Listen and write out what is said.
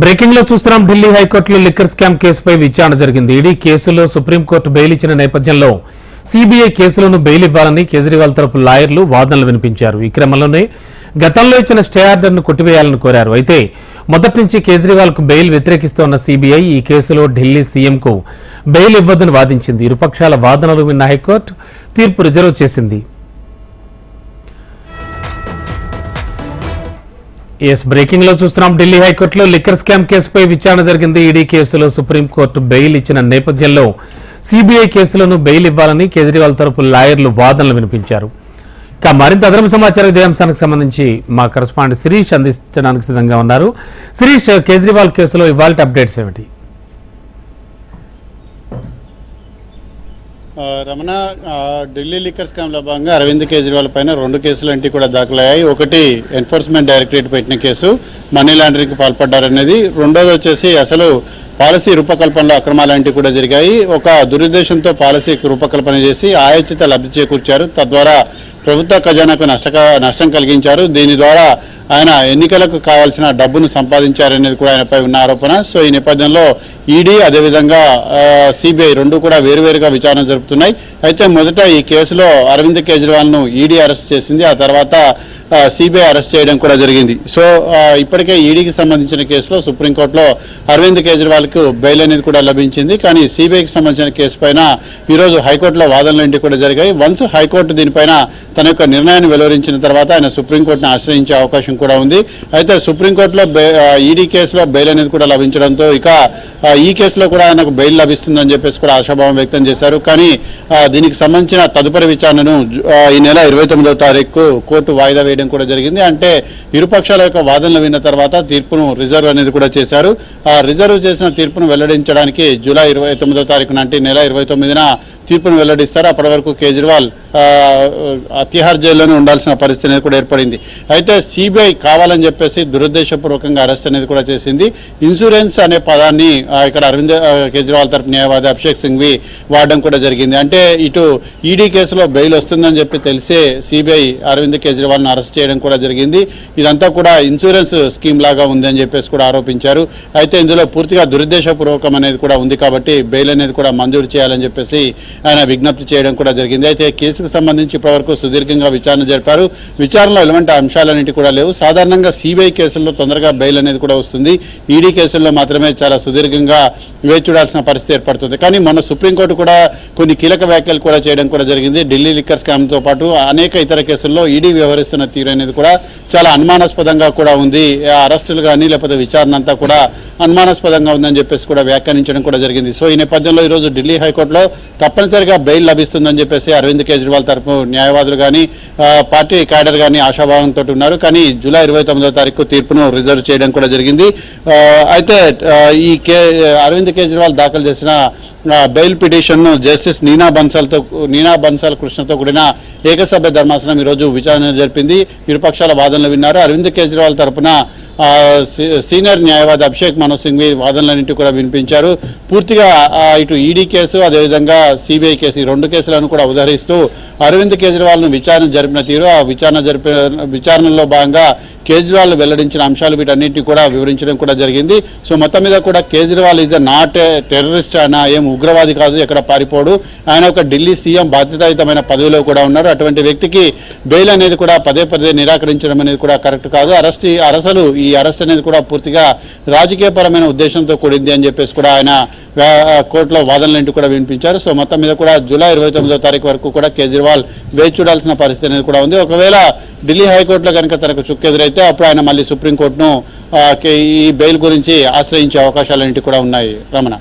బ్రేకింగ్లో చూస్తున్నాం ఢిల్లీ హైకోర్టులో liquor scam కేసుపై విచారణ జరిగింది. ఈడీ కేసులో సుప్రీంకోర్టు బెయిల్ ఇచ్చిన నేపథ్యంలో సిబిఐ కేసులను బెయిల్ ఇవ్వాలని కేజ్రీవాల్ తరపు లాయర్లు వాదనలు వినిపించారు. ఈ క్రమంలోనే గతంలో ఇచ్చిన స్టే ఆర్డర్ను కొట్టివేయాలని కోరారు. అయితే మొదటి నుంచి కేజ్రీవాల్కు బెయిల్ వ్యతిరేకిస్తోన్న సిబిఐ ఈ కేసులో ఢిల్లీ సీఎంకు బెయిల్ ఇవ్వద్దని వాదించింది. ఇరుపక్షాల వాదనలు విన్న హైకోర్టు తీర్పు రిజర్వ్ చేసింది. ఎస్ బ్రేకింగ్లో చూస్తున్నాం. ఢిల్లీ హైకోర్టులో లిక్కర్ స్కామ్ కేసుపై విచారణ జరిగింది. ఈడీ కేసులో సుప్రీంకోర్టు బెయిల్ ఇచ్చిన నేపథ్యంలో సిబిఐ కేసులను బెయిల్ ఇవ్వాలని కేజ్రీవాల్ తరపు లాయర్లు వాదనలు వినిపించారు. ఇక మరింత అదనపు సమాచారం ఇదే అంశానికి సంబంధించి మా కరస్పాండెంట్ శిరీష్ అందించడానికి సిద్ధంగా ఉన్నారు. శిరీష్ కేజ్రీవాల్ కేసులో ఇవాళ అప్డేట్స్ ఏమిటి? రమణ ఢిల్లీ లిక్కర్ స్కామ్లో భాగంగా అరవింద్ కేజ్రీవాల్ పైన రెండు కేసులు అంటే కూడా దాఖలయ్యాయి. ఒకటి ఎన్ఫోర్స్మెంట్ డైరెక్టరేట్ పెట్టిన కేసు మనీ లాండరింగ్కి పాల్పడ్డారనేది. రెండోది వచ్చేసి అసలు పాలసీ రూపకల్పనలో అక్రమాలంటివి కూడా జరిగాయి. ఒక దురుద్దేశంతో పాలసీ రూపకల్పన చేసి ఆయోచిత లబ్ధి చేకూర్చారు. తద్వారా ప్రభుత్వ ఖజానాకు నష్ట నష్టం కలిగించారు. దీని ద్వారా ఆయన ఎన్నికలకు కావాల్సిన డబ్బును సంపాదించారనేది కూడా ఆయనపై ఉన్న ఆరోపణ. సో ఈ నేపథ్యంలో ఈడీ అదేవిధంగా సిబిఐ రెండు కూడా వేరువేరుగా విచారణ జరుపుతున్నాయి. అయితే మొదట ఈ కేసులో అరవింద్ కేజ్రీవాల్ను ఈడీ అరెస్ట్ చేసింది. ఆ తర్వాత సిబిఐ అరెస్ట్ చేయడం కూడా జరిగింది. సో ఇప్పటికే ఈడీకి సంబంధించిన కేసులో సుప్రీంకోర్టులో అరవింద్ కేజ్రీవాల్కు బెయిల్ అనేది కూడా లభించింది. కానీ సిబిఐకి సంబంధించిన కేసు పైన ఈరోజు హైకోర్టులో వాదనలు ఇంటి కూడా జరిగాయి. వన్స్ హైకోర్టు దీనిపైన తన యొక్క నిర్ణయాన్ని వెలువరించిన తర్వాత ఆయన సుప్రీంకోర్టును ఆశ్రయించే అవకాశం కూడా ఉంది. అయితే సుప్రీంకోర్టులో బె- ఈడీ కేసులో బెయిల్ అనేది కూడా లభించడంతో ఇక ఈ కేసులో కూడా ఆయనకు బెయిల్ లభిస్తుందని చెప్పేసి కూడా ఆశాభావం వ్యక్తం చేశారు. కానీ దీనికి సంబంధించిన తదుపరి విచారణను ఈ నెల ఇరవై తొమ్మిదవ తారీఖు కోర్టు వాయిదా వేయడం కూడా జరిగింది. అంటే ఇరుపక్షాల యొక్క వాదనలు విన్న తర్వాత తీర్పును రిజర్వ్ అనేది కూడా చేశారు. ఆ రిజర్వ్ చేసిన తీర్పును వెల్లడించడానికి జూలై ఇరవై తొమ్మిదో తారీఖు నాటి నెల ఇరవై తొమ్మిదిన తీర్పును వెల్లడిస్తారు. అప్పటి వరకు కేజ్రీవాల్ తిహార్ జైల్లోనే ఉండాల్సిన పరిస్థితి అనేది కూడా ఏర్పడింది. అయితే సిబిఐ కావాలని చెప్పేసి దురుద్దేశపూర్వకంగా అరెస్ట్ అనేది కూడా చేసింది. ఇన్సూరెన్స్ అనే పదాన్ని ఇక్కడ అరవింద్ కేజ్రీవాల్ తరపు న్యాయవాది అభిషేక్ సింఘ్వి వాడడం కూడా జరిగింది. అంటే ఇటు ఈడీ కేసులో బెయిల్ వస్తుందని చెప్పి తెలిసే సిబిఐ అరవింద్ కేజ్రీవాల్ను అరెస్ట్ చేయడం కూడా జరిగింది. ఇదంతా కూడా ఇన్సూరెన్స్ స్కీమ్ లాగా ఉంది అని చెప్పేసి కూడా ఆరోపించారు. అయితే ఇందులో పూర్తిగా దురుద్దేశపూర్వకం అనేది కూడా ఉంది కాబట్టి బెయిల్ అనేది కూడా మంజూరు చేయాలని చెప్పేసి ఆయన విజ్ఞప్తి చేయడం కూడా జరిగింది. అయితే కేసుకు సంబంధించి ఇప్పటివరకు సుదీర్ఘంగా విచారణ జరిపారు. విచారణలో ఎలాంటి అంశాలన్నిటి కూడా లేవు. సాధారణంగా సిబిఐ కేసుల్లో తొందరగా బెయిల్ అనేది కూడా వస్తుంది. ఈడీ కేసుల్లో మాత్రమే చాలా సుదీర్ఘంగా వేచి చూడాల్సిన పరిస్థితి ఏర్పడుతుంది. కానీ మొన్న సుప్రీంకోర్టు కూడా కొన్ని కీలక వ్యాఖ్యలు కూడా చేయడం కూడా జరిగింది. ఢిల్లీ లిక్కర్ స్కామ్తో పాటు అనేక ఇతర కేసుల్లో ఈడీ వ్యవహరిస్తున్న తీరు అనేది కూడా చాలా అనుమానాస్పదంగా కూడా ఉంది. అరెస్టులు కానీ లేకపోతే విచారణ అంతా కూడా అనుమానాస్పదంగా ఉందని చెప్పేసి కూడా వ్యాఖ్యానించడం కూడా జరిగింది. సో ఈ నేపథ్యంలో ఈరోజు ఢిల్లీ హైకోర్టులో తప్పనిసరిగా బెయిల్ లభిస్తుందని చెప్పేసి అరవింద్ కేజ్రీవాల్ తరపు న్యాయవాదులు కానీ పార్టీ క్యాడర్ కానీ ఆశాభావంతో ఉన్నారు. కానీ జూలై ఇరవై తొమ్మిదో తారీఖు తీర్పును రిజర్వ్ చేయడం కూడా జరిగింది. అయితే ఈ కే అరవింద్ కేజ్రీవాల్ దాఖలు చేసిన బెయిల్ పిటిషన్ను జస్టిస్ నీనా బన్సల్తో నీనా బన్సల్ కృష్ణతో కూడిన ఏకసభ్య ధర్మాసనం ఈరోజు విచారణ జరిపింది. ఇరుపక్షాల వాదనలు విన్నారు. అరవింద్ కేజ్రీవాల్ తరపున సీనియర్ న్యాయవాది అభిషేక్ మను సింఘ్వి వాదనలన్నింటి కూడా వినిపించారు. పూర్తిగా ఇటు ఈడీ కేసు అదేవిధంగా సిబిఐ కేసు ఈ రెండు కేసులను కూడా ఉదహరిస్తూ అరవింద్ కేజ్రీవాల్ను విచారణ జరిపిన తీరు ఆ విచారణ జరిపిన విచారణలో భాగంగా కేజ్రీవాల్ వెల్లడించిన అంశాలు వీటన్నింటినీ కూడా వివరించడం కూడా జరిగింది. సో మొత్తం మీద కూడా కేజ్రీవాల్ ఈజ్ నాట్ టెర్రరిస్ట్ ఆయన ఏం ఉగ్రవాది కాదు ఎక్కడ పారిపోడు. ఆయన ఒక ఢిల్లీ సీఎం బాధ్యతాయుతమైన పదవిలో కూడా ఉన్నారు. అటువంటి వ్యక్తికి బెయిల్ అనేది కూడా పదే పదే నిరాకరించడం అనేది కూడా కరెక్ట్ కాదు. అరెస్ట్ అరసలు ఈ అరెస్ట్ అనేది కూడా పూర్తిగా రాజకీయపరమైన ఉద్దేశంతో కూడింది అని చెప్పేసి కూడా ఆయన కోర్టులో వాదనలు కూడా వినిపించారు. సో మొత్తం మీద కూడా జూలై ఇరవై తొమ్మిదో తారీఖు వరకు కూడా కేజ్రీవాల్ వేచి చూడాల్సిన పరిస్థితి అనేది కూడా ఉంది. ఒకవేళ ఢిల్లీ హైకోర్టులో కనుక తనకు చుక్కెదురైతే అప్పుడు ఆయన మళ్ళీ సుప్రీంకోర్టును కే- ఈ బెయిల్ గురించి ఆశ్రయించే అవకాశాలన్నింటి కూడా ఉన్నాయి. రమణ.